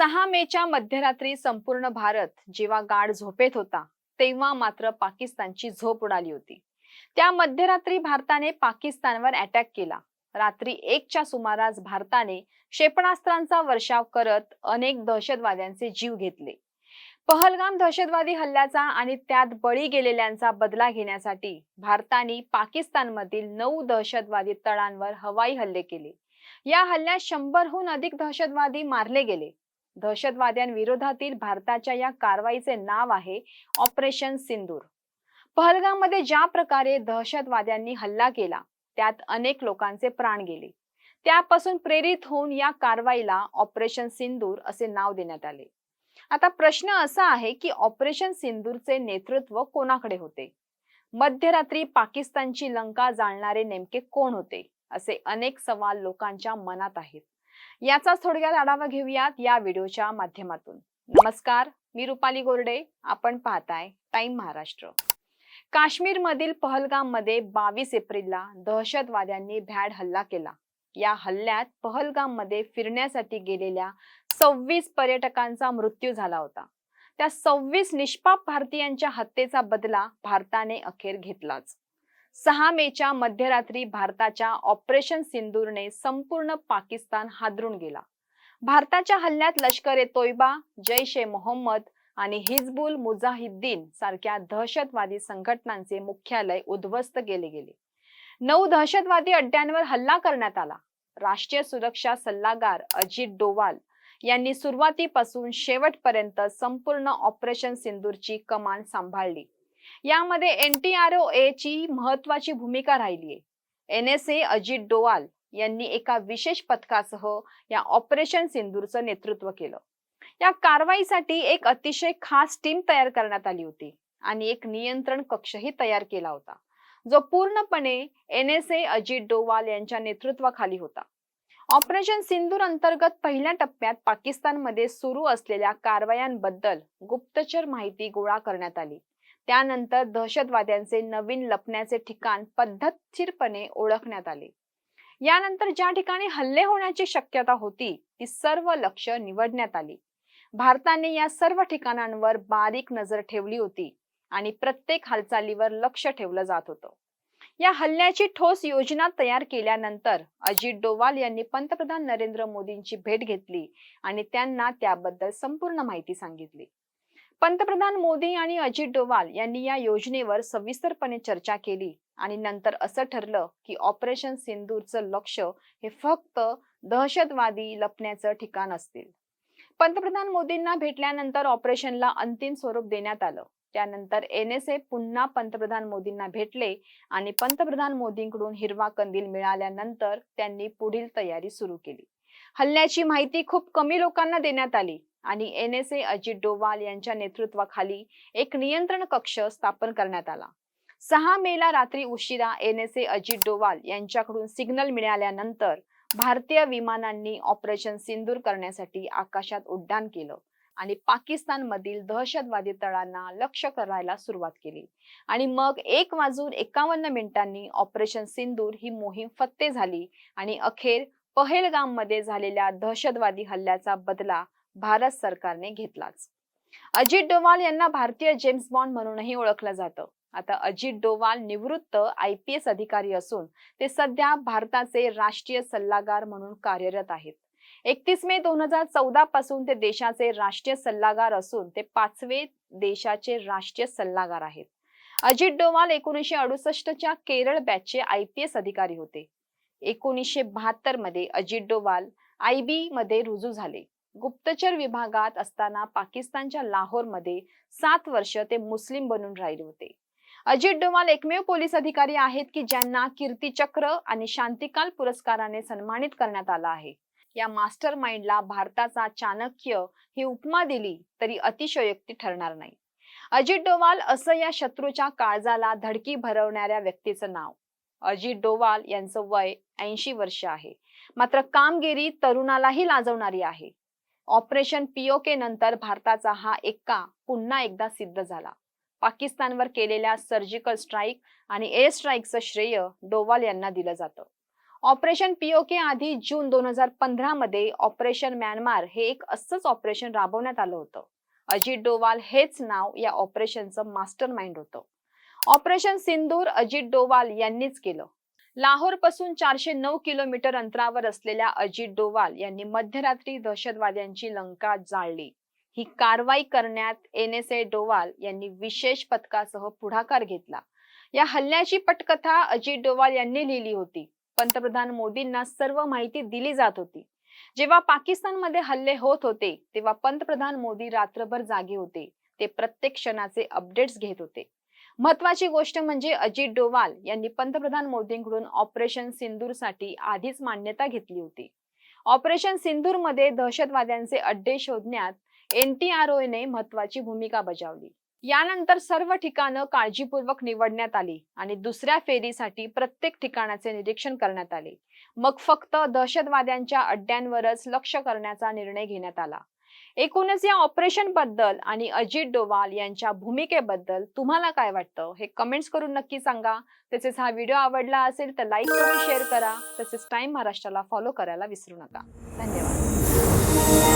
सहा मेच्या मध्यरात्री संपूर्ण भारत जेव्हा गाढ झोपेत होता तेव्हा मात्र पाकिस्तानची झोप उडाली होती. त्या मध्यरात्री भारताने पाकिस्तानवर अटॅक केला. रात्री एकच्या सुमारास भारताने क्षेपणास्त्रांचा वर्षाव करत अनेक दहशतवाद्यांचे जीव घेतले. पहलगाम दहशतवादी हल्ल्याचा आणि त्यात बळी गेलेल्यांचा बदला घेण्यासाठी भारताने पाकिस्तानमधील नऊ दहशतवादी तळांवर हवाई हल्ले केले. या हल्ल्यात शंभरहून अधिक दहशतवादी मारले गेले. दहशतवाद्यांविरोधातील भारताच्या या कारवाईचे नाव आहे ऑपरेशन सिंदूर. पहलगाममध्ये ज्या प्रकारे दहशतवाद्यांनी हल्ला केला त्यात अनेक लोकांचे प्राण गेले. त्यापासून प्रेरित होऊन या कारवाईला ऑपरेशन सिंदूर असे नाव देण्यात आले. आता प्रश्न असा आहे की ऑपरेशन सिंदूरचे नेतृत्व कोणाकडे होते? मध्यरात्री पाकिस्तानची लंका जाळणारे नेमके कोण होते? असे अनेक सवाल लोकांच्या मनात आहेत. याचाच थोडक्यात आढावा घेऊयात या व्हिडिओच्या माध्यमातून. नमस्कार मी रुपाली गोरडे. आपण पाहताय टाइम महाराष्ट्र. काश्मीर मधील पहलगाममध्ये बावीस एप्रिलला दहशतवाद्यांनी भ्याड हल्ला केला. या हल्ल्यात पहलगाममध्ये फिरण्यासाठी गेलेल्या सव्वीस पर्यटकांचा मृत्यू झाला होता. त्या सव्वीस निष्पाप भारतीयांच्या हत्येचा बदला भारताने अखेर घेतलाच. सहा मेच्या मध्यरात्री भारताच्या ऑपरेशन सिंदूरने संपूर्ण पाकिस्तान हादरून गेला. भारताच्या हल्ल्यात लष्कर ए तोयबा जैश ए मोहम्मद आणि हिजबुल मुजाहिद्दीन सारख्या दहशतवादी संघटनांचे मुख्यालय उद्ध्वस्त केले गेले. नऊ दहशतवादी अड्ड्यांवर हल्ला करण्यात आला. राष्ट्रीय सुरक्षा सल्लागार अजित डोवाल यांनी सुरुवातीपासून शेवटपर्यंत संपूर्ण ऑपरेशन सिंदूरची कमान सांभाळली. यामध्ये N T R O A ची महत्वाची भूमिका राहिली आहे N S A Ajit Doval यांनी एका विशेष पथकासह या ऑपरेशन सिंदूरचं नेतृत्व केलं. या कारवाईसाठी एक अतिशय खास टीम तयार करण्यात आली होती आणि एक नियंत्रण कक्षही तयार केला होता जो पूर्णपणे N S A Ajit Doval यांच्या नेतृत्वाखाली होता. ऑपरेशन सिंदूर अंतर्गत पहिल्या टप्प्यात पाकिस्तानमध्ये सुरू असलेल्या कारवायांबद्दल गुप्तचर माहिती गोळा करण्यात आली. त्यानंतर दहशतवाद्यांचे नवीन लपण्याचे ठिकाण पद्धतशीरपणे ओळखण्यात आले. यानंतर ज्या ठिकाणी हल्ले होण्याची शक्यता होती ती सर्व लक्ष निवडण्यात आली. भारताने या सर्व ठिकाणांवर बारीक नजर ठेवली होती आणि प्रत्येक हालचालीवर लक्ष ठेवलं जात होतं. या हल्ल्याची ठोस योजना तयार केल्यानंतर अजित डोवाल यांनी पंतप्रधान नरेंद्र मोदींची भेट घेतली आणि त्यांना त्याबद्दल संपूर्ण माहिती सांगितली. पंतप्रधान मोदी आणि अजित डोवाल यांनी या योजनेवर सविस्तरपणे चर्चा केली आणि नंतर असं ठरलं की ऑपरेशन सिंदूरचं लक्ष हे फक्त दहशतवादी लपण्याचं ठिकाण असतील. पंतप्रधान मोदींना भेटल्यानंतर ऑपरेशनला अंतिम स्वरूप देण्यात आलं. त्यानंतर एन एस ए पुन्हा पंतप्रधान मोदींना भेटले आणि पंतप्रधान मोदींकडून हिरवा कंदील मिळाल्यानंतर त्यांनी पुढील तयारी सुरू केली. हल्ल्याची माहिती खूप कमी लोकांना देण्यात आली. आणि N S A Ajit Doval यांच्या नेतृत्वाखाली एक नियंत्रण कक्ष स्थापन करण्यात आला. सहा मेला रात्री उशिरा N S A Ajit Doval यांच्याकडून सिग्नल मिळाल्यानंतर भारतीय विमानांनी ऑपरेशन सिंदूर करण्यासाठी आकाशात उड्डाण केलं आणि पाकिस्तान मधील दहशतवादी तळांना लक्ष करायला सुरुवात केली. आणि मग एक वाजून एकावन्न मिनिटांनी ऑपरेशन सिंदूर ही मोहीम फत्ते झाली आणि अखेर पहेलगाममध्ये झालेल्या दहशतवादी हल्ल्याचा बदला भारत सरकारने घेतलाच. अजित डोवाल यांना भारतीय जेम्स बॉन्ड म्हणूनही ओळखलं जातं. आता अजित डोवाल निवृत्त आय पी एस अधिकारी असून ते सध्या भारताचे राष्ट्रीय सल्लागार म्हणून कार्यरत आहेत. एकतीस मे दोन हजार चौदा पासून ते देशाचे राष्ट्रीय सल्लागार असून ते पाचवे देशाचे राष्ट्रीय सल्लागार आहेत. अजित डोवाल एकोणीसशे अडुसष्टच्या केरळ बॅचचे आय पी एस अधिकारी होते. एकोणीसशे बहात्तरमध्ये अजित डोवाल आय बी मध्ये रुजू झाले. गुप्तचर विभागात असताना पाकिस्तानच्या लाहोरमध्ये सात वर्ष ते मुस्लिम बनून राहिले होते. अजित डोवाल एकमेव पोलीस अधिकारी आहेत की ज्यांना कीर्तीचक्र आणि शांतिकाल पुरस्काराने सन्मानित करण्यात आला आहे. या मास्टर माइंडला भारताचा चाणक्य ही उपमा दिली तरी अतिशयोक्ती ठरणार नाही. अजित डोवाल असं या शत्रूच्या काळजाला धडकी भरवणाऱ्या व्यक्तीचं नाव. अजित डोवाल यांचं वय ऐंशी वर्ष आहे. मात्र कामगिरी तरुणालाही लाजवणारी आहे. ऑपरेशन पीओके नंतर भारताचा हा एक्का पुन्हा एकदा सिद्ध झाला. पाकिस्तानवर केलेल्या सर्जिकल स्ट्राईक आणि एअर स्ट्राईकचं श्रेय डोवाल यांना दिलं जातं. ऑपरेशन पीओके आधी जून दोन हजार पंधरा मध्ये ऑपरेशन म्यानमार हे एक असंच ऑपरेशन राबवण्यात आलं होतं. अजित डोवाल हेच नाव या ऑपरेशनचं मास्टर माइंड होतं. ऑपरेशन सिंदूर अजित डोवाल यांनीच केलं. लाहोरपासून चारशे नऊ किलोमीटर अंतरावर असलेल्या अजित डोवाल यांनी मध्यरात्री दहशतवाद्यांची लंका जाळली. ही कारवाई करण्यात एन एस ए डोवाल यांनी विशेष पथकासह पुढाकार घेतला. या हल्ल्याची पटकथा अजित डोवाल यांनी लिहिली होती. पंतप्रधान मोदींना सर्व माहिती दिली जात होती. जेव्हा पाकिस्तानमध्ये हल्ले होत होते तेव्हा पंतप्रधान मोदी रात्रभर जागे होते. ते प्रत्येक क्षणाचे अपडेट्स घेत होते. महत्वाची गोष्ट म्हणजे अजित डोवाल यांनी पंतप्रधान मोदींकडून ऑपरेशन सिंदूरसाठी आधीच मान्यता घेतली होती. ऑपरेशन सिंदूरमध्ये दहशतवाद्यांचे अड्डे शोधण्यात एनटीआरओ ने महत्वाची भूमिका बजावली. यानंतर सर्व ठिकाणं काळजीपूर्वक निवडण्यात आली आणि दुसऱ्या फेरीसाठी प्रत्येक ठिकाणाचे निरीक्षण करण्यात आले. मग फक्त दहशतवाद्यांच्या अड्ड्यांवरच लक्ष करण्याचा निर्णय घेण्यात आला. एकूणच या ऑपरेशनबद्दल आणि अजित डोवाल यांच्या भूमिकेबद्दल तुम्हाला काय वाटतं? हे कमेंट्स करून नक्की सांगा. तसेच हा व्हिडिओ आवडला असेल तर लाईक करून शेअर करा. तसेच टाइम महाराष्ट्राला फॉलो करायला विसरू नका. धन्यवाद.